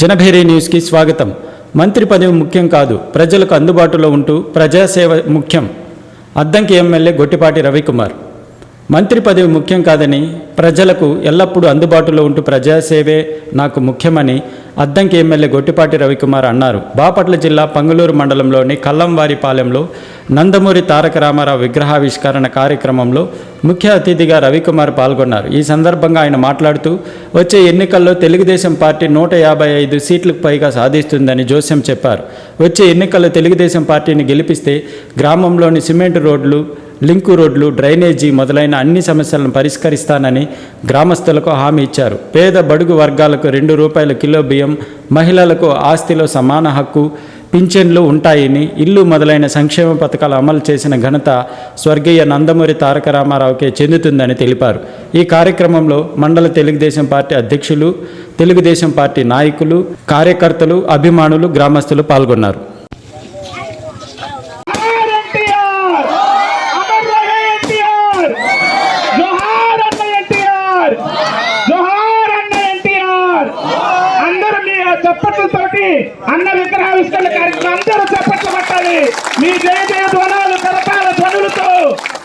జనభేరే న్యూస్కి స్వాగతం. మంత్రి పదవి ముఖ్యం కాదు ప్రజలకు అందుబాటులో ఉంటూ ప్రజాసేవ ముఖ్యం. అద్దంకి ఎమ్మెల్యే గొట్టిపాటి రవికుమార్. మంత్రి పదవి ముఖ్యం కాదని ప్రజలకు ఎల్లప్పుడూ అందుబాటులో ఉంటూ ప్రజాసేవే నాకు ముఖ్యమని అద్దంకి ఎమ్మెల్యే గొట్టిపాటి రవికుమార్ అన్నారు. బాపట్ల జిల్లా పంగులూరు మండలంలోని కల్లంవారిపాలెంలో నందమూరి తారక రామారావు విగ్రహావిష్కరణ కార్యక్రమంలో ముఖ్య అతిథిగా రవికుమార్ పాల్గొన్నారు. ఈ సందర్భంగా ఆయన మాట్లాడుతూ వచ్చే ఎన్నికల్లో తెలుగుదేశం పార్టీ నూట యాభై ఐదు సీట్లకు పైగా సాధిస్తుందని జోస్యం చెప్పారు. వచ్చే ఎన్నికల్లో తెలుగుదేశం పార్టీని గెలిపిస్తే గ్రామంలోని సిమెంట్ రోడ్లు లింకు రోడ్లు డ్రైనేజీ మొదలైన అన్ని సమస్యలను పరిష్కరిస్తానని గ్రామస్తులకు హామీ ఇచ్చారు. పేద బడుగు వర్గాలకు రెండు రూపాయల కిలో బియ్యం మహిళలకు ఆస్తిలో సమాన హక్కు పింఛన్లు ఉంటాయని ఇల్లు మొదలైన సంక్షేమ పథకాలు అమలు చేసిన ఘనత స్వర్గీయ నందమూరి తారక రామారావుకే చెందుతుందని తెలిపారు. ఈ కార్యక్రమంలో మండల తెలుగుదేశం పార్టీ అధ్యక్షులు తెలుగుదేశం పార్టీ నాయకులు కార్యకర్తలు అభిమానులు గ్రామస్తులు పాల్గొన్నారు. చప్పట్లతోటి అన్న విగ్రహావిష్కరణ కార్యక్రమం అందరూ చప్పట్లు పట్టాలి మీ జయ జయ ధ్వనాలు కరతాల ధ్వనులతో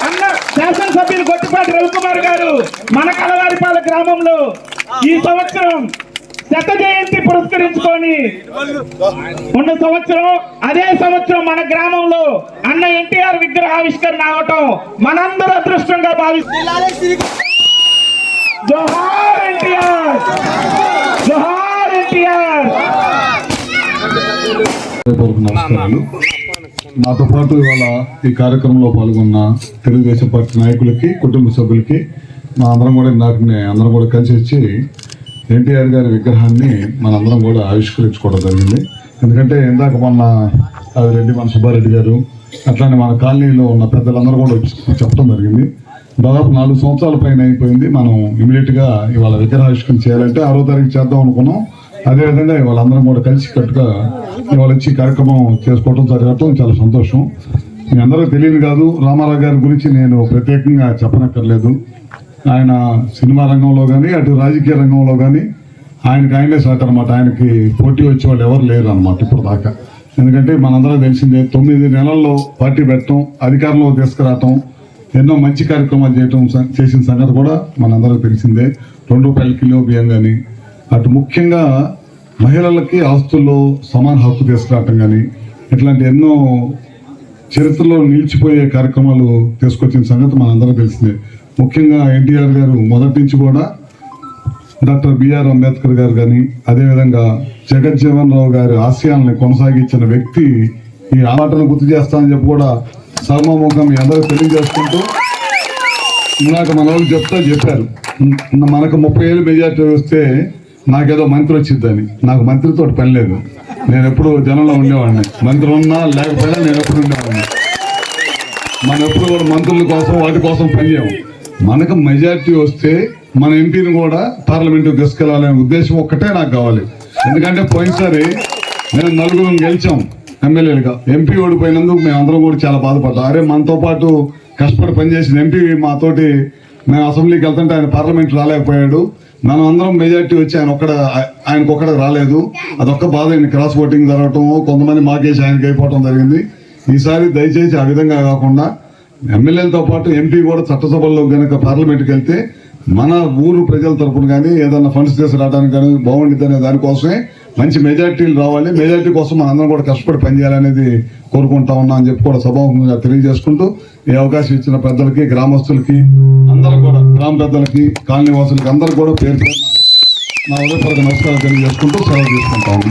అన్న శాసనసభ్యులు గొట్టిపాటి రవికుమార్ గారు మన కలవారిపాల గ్రామంలో ఈ సంవత్సరం శత జయంతి పురస్కరించుకొని ఉన్న సంవత్సరం అదే సంవత్సరం మన గ్రామంలో అన్న ఎన్టీఆర్ విగ్రహావిష్కరణ అవటం మనందరూ అదృష్టంగా భావిస్తుంది జోహార్ ఎన్టీఆర్ జోహార్ ఎన్టీఆర్ హృదయపూర్వక నమస్కారాలు నాతో పాటు ఇవాళ ఈ కార్యక్రమంలో పాల్గొన్న తెలుగుదేశం పార్టీ నాయకులకి కుటుంబ సభ్యులకి మా అందరం కూడా నాకు అందరం కూడా కలిసి వచ్చి ఎన్టీఆర్ గారి విగ్రహాన్ని మనందరం కూడా ఆవిష్కరించుకోవడం జరిగింది. ఎందుకంటే ఇందాక మొన్న రెడ్డి మన సుబ్బారెడ్డి గారు అట్లానే మన కాలనీలో ఉన్న పెద్దలందరూ కూడా చెప్పడం జరిగింది. దాదాపు నాలుగు సంవత్సరాల పైన అయిపోయింది. మనం ఇమీడియట్గా ఇవాళ విగ్రహావిష్కరణ చేయాలంటే ఆరో తారీఖు చేద్దాం అనుకున్నాం. అదేవిధంగా వాళ్ళందరం కూడా కలిసి కట్టుగా ఇవాళ వచ్చి కార్యక్రమం చేసుకోవడం జరగటం చాలా సంతోషం. మీ అందరూ తెలియదు కాదు రామారావు గారి గురించి నేను ప్రత్యేకంగా చెప్పనక్కర్లేదు. ఆయన సినిమా రంగంలో కానీ అటు రాజకీయ రంగంలో కానీ ఆయనకి ఆయనే సాటి అనమాట ఆయనకి పోటీ వచ్చే వాళ్ళు ఎవరు లేరు అనమాట ఇప్పుడు దాకా ఎందుకంటే మనందరం తెలిసిందే తొమ్మిది నెలల్లో పార్టీ పెట్టడం అధికారంలో తీసుకురావటం ఎన్నో మంచి కార్యక్రమాలు చేయటం చేసిన సంగతి కూడా మనందరికీ తెలిసిందే. రెండు రూపాయల కిలో బియ్యం కానీ అటు ముఖ్యంగా మహిళలకి ఆస్తుల్లో సమాన హక్కు తీసుకురావటం కానీ ఇట్లాంటి ఎన్నో చరిత్రలో నిలిచిపోయే కార్యక్రమాలు తీసుకొచ్చిన సంగతి మనందరూ తెలిసిందే. ముఖ్యంగా ఎన్టీఆర్ గారు మొదటి నుంచి కూడా డాక్టర్ బిఆర్ అంబేద్కర్ గారు కానీ అదేవిధంగా జగజ్జీవన్ రావు గారి ఆశయాలను కొనసాగించిన వ్యక్తి ఈ ఆటను గుర్తు చేస్తానని చెప్పి కూడా సర్మముఖం మీ అందరూ తెలియజేసుకుంటూ ఇందాక మన వాళ్ళు చెప్తా చెప్పారు. మనకు ముప్పై ఏళ్ళు మెజార్టీ వస్తే నాకేదో మంత్రి వచ్చిద్దని. నాకు మంత్రితో పని లేదు. నేను ఎప్పుడు జనంలో ఉండేవాడిని. మంత్రి ఉన్నా లేకపోయినా నేను ఎప్పుడు ఉండేవాడిని. మనం ఎప్పుడు కూడా మంత్రుల కోసం వాటి కోసం పనిచేయం మనకు మెజారిటీ వస్తే మన ఎంపీని కూడా పార్లమెంటుకు తీసుకెళ్ళాలనే ఉద్దేశం ఒక్కటే నాకు కావాలి. ఎందుకంటే పోయినసారి మేము నలుగురు గెలిచాం ఎమ్మెల్యేలుగా. ఎంపీ ఓడిపోయినందుకు మేము అందరం కూడా చాలా బాధపడ్డాం. అరే మనతో పాటు కష్టపడి పనిచేసిన ఎంపీ మాతోటి మేము అసెంబ్లీకి వెళ్తుంటే ఆయన పార్లమెంట్ రాలేకపోయాడు. మనం అందరం మెజార్టీ వచ్చి ఆయన ఒక్కడ ఆయనకు ఒక్కడ రాలేదు. అదొక్క బాధ అయింది క్రాస్ ఓటింగ్ జరగటం కొంతమంది మాకేసి ఆయనకి అయిపోవటం జరిగింది. ఈసారి దయచేసి ఆ విధంగా కాకుండా ఎమ్మెల్యేలతో పాటు ఎంపీ కూడా చట్టసభల్లో కనుక పార్లమెంట్కి వెళ్తే మన ఊరు ప్రజల తరపున కానీ ఏదైనా ఫండ్స్ తీసుకురావడానికి కానీ బాగుండిద్ది అనే దానికోసమే మంచి మెజార్టీలు రావాలి. మెజార్టీ కోసం మనందరం కూడా కష్టపడి పనిచేయాలనేది కోరుకుంటా ఉన్నా అని చెప్పి కూడా సభాముఖంగా తెలియజేసుకుంటూ ఈ అవకాశం ఇచ్చిన పెద్దలకి గ్రామస్తులకి అందరూ కూడా గ్రామ పెద్దలకి కాలనీ వాసులకి అందరూ కూడా పేరు నా ఉదయపూర్వక నమస్కారం తెలియజేసుకుంటూ సెలవు తీసుకుంటాను